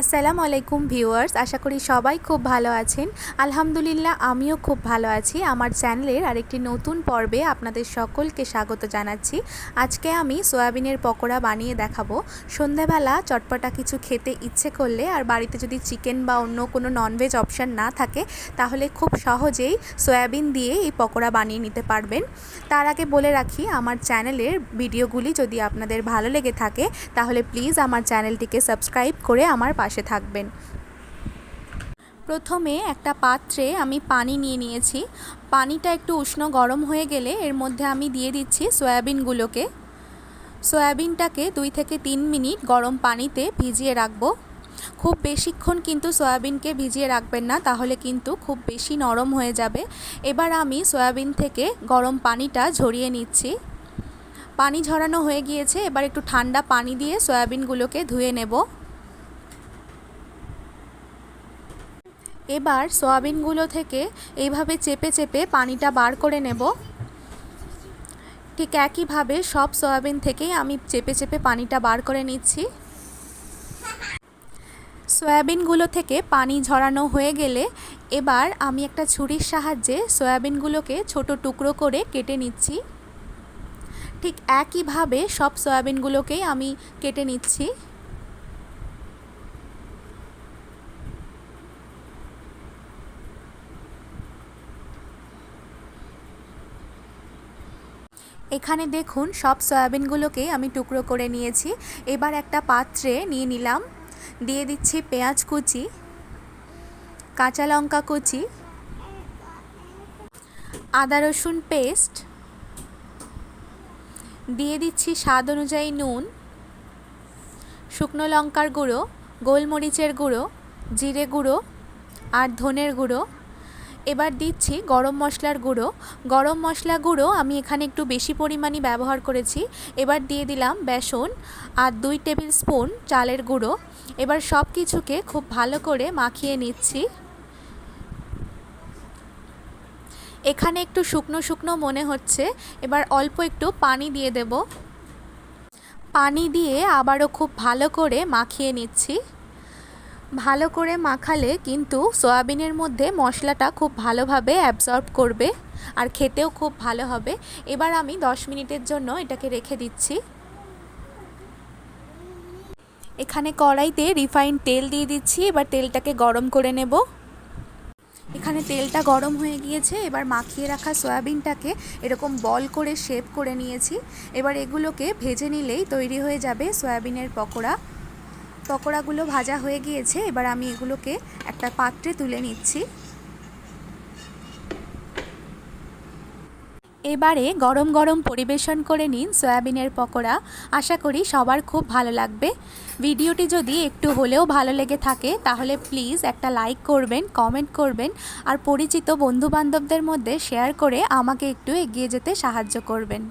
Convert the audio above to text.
আসসালামু আলাইকুম ভিউয়ার্স, আশা করি সবাই খুব ভালো আছেন। আলহামদুলিল্লাহ, আমিও খুব ভালো আছি। আমার চ্যানেলের আরেকটি নতুন পর্বে আপনাদের সকলকে স্বাগত জানাচ্ছি। আজকে আমি সয়াবিনের পকোড়া বানিয়ে দেখাবো। সন্ধেবেলা চটপটা কিছু খেতে ইচ্ছে করলে আর বাড়িতে যদি চিকেন বা অন্য কোনো ননভেজ অপশান না থাকে, তাহলে খুব সহজেই সয়াবিন দিয়ে এই পকোড়া বানিয়ে নিতে পারবেন। তার আগে বলে রাখি, আমার চ্যানেলের ভিডিওগুলি যদি আপনাদের ভালো লেগে থাকে, তাহলে প্লিজ আমার চ্যানেলটিকে সাবস্ক্রাইব করে আমার থাকবেন। প্রথমে একটা পাত্রে আমি পানি নিয়ে নিয়েছি। পানিটা একটু উষ্ণ গরম হয়ে গেলে এর মধ্যে আমি দিয়ে দিচ্ছি সয়াবিনগুলোকে। সয়াবিনটাকে দুই থেকে তিন মিনিট গরম পানিতে ভিজিয়ে রাখব। খুব বেশিক্ষণ কিন্তু সয়াবিনকে ভিজিয়ে রাখবেন না, তাহলে কিন্তু খুব বেশি নরম হয়ে যাবে। এবার আমি সয়াবিন থেকে গরম পানিটা ঝরিয়ে নিচ্ছি। পানি ঝরানো হয়ে গিয়েছে, এবার একটু ঠান্ডা পানি দিয়ে সয়াবিনগুলোকে ধুয়ে নেব। এবার সয়াবিনগুলো থেকে এইভাবে চেপে চেপে পানিটা বার করে নেব। ঠিক একইভাবে সব সয়াবিন থেকেই আমি চেপে চেপে পানিটা বার করে নিচ্ছি। সয়াবিনগুলো থেকে পানি ঝরানো হয়ে গেলে এবার আমি একটা ছুরির সাহায্যে সয়াবিনগুলোকে ছোট টুকরো করে কেটে নিচ্ছি। ঠিক একইভাবে সব সয়াবিনগুলোকেই আমি কেটে নিচ্ছি। এখানে দেখুন, সব সয়াবিনগুলোকে আমি টুকরো করে নিয়েছি। এবার একটা পাত্রে নিয়ে নিলাম। দিয়ে দিচ্ছি পেঁয়াজ কুচি, কাঁচা লঙ্কা কুচি, আদা রসুন পেস্ট, দিয়ে দিচ্ছি স্বাদ অনুযায়ী নুন, শুকনো লঙ্কার গুঁড়ো, গোলমরিচের গুঁড়ো, জিরে গুঁড়ো আর ধনের গুঁড়ো। এবার দিচ্ছি গরম মশলার গুঁড়ো। গরম মশলা গুঁড়ো আমি এখানে একটু বেশি পরিমাণে ব্যবহার করেছি। এবার দিয়ে দিলাম বেসন আর দুই টেবিল স্পুন চালের গুঁড়ো। এবার সব কিছুকে খুব ভালো করে মাখিয়ে নিচ্ছি। এখানে একটু শুকনো শুকনো মনে হচ্ছে। এবার অল্প একটু পানি দিয়ে দেব। পানি দিয়ে আবারও খুব ভালো করে মাখিয়ে নিচ্ছি। ভালো করে মাখালে কিন্তু সয়াবিনের মধ্যে মশলাটা খুব ভালোভাবে অ্যাবজর্ব করবে আর খেতেও খুব ভালো হবে। এবার আমি 10 মিনিটের জন্য এটাকে রেখে দিচ্ছি। এখানে কড়াইতে রিফাইন তেল দিয়ে দিচ্ছি, এবার তেলটাকে গরম করে নেব। এখানে তেলটা গরম হয়ে গিয়েছে, এবার মাখিয়ে রাখা সয়াবিনটাকে এরকম বল করে শেপ করে নিয়েছি। এবার এগুলোকে ভেজে নিলেই তৈরি হয়ে যাবে সয়াবিনের পকোড়া। পকোড়াগুলো ভাজা হয়ে গিয়েছে, এবার আমি এগুলোকে একটা পাত্রে তুলে নিচ্ছি। এবারে গরম গরম পরিবেশন করে নিন সয়াবিনের পকোড়া। আশা করি সবার খুব ভালো লাগবে। ভিডিওটি যদি একটু হলেও ভালো লেগে থাকে, তাহলে প্লিজ একটা লাইক করবেন, কমেন্ট করবেন, আর পরিচিত বন্ধুবান্ধবদের মধ্যে শেয়ার করে আমাকে একটু এগিয়ে যেতে সাহায্য করবেন।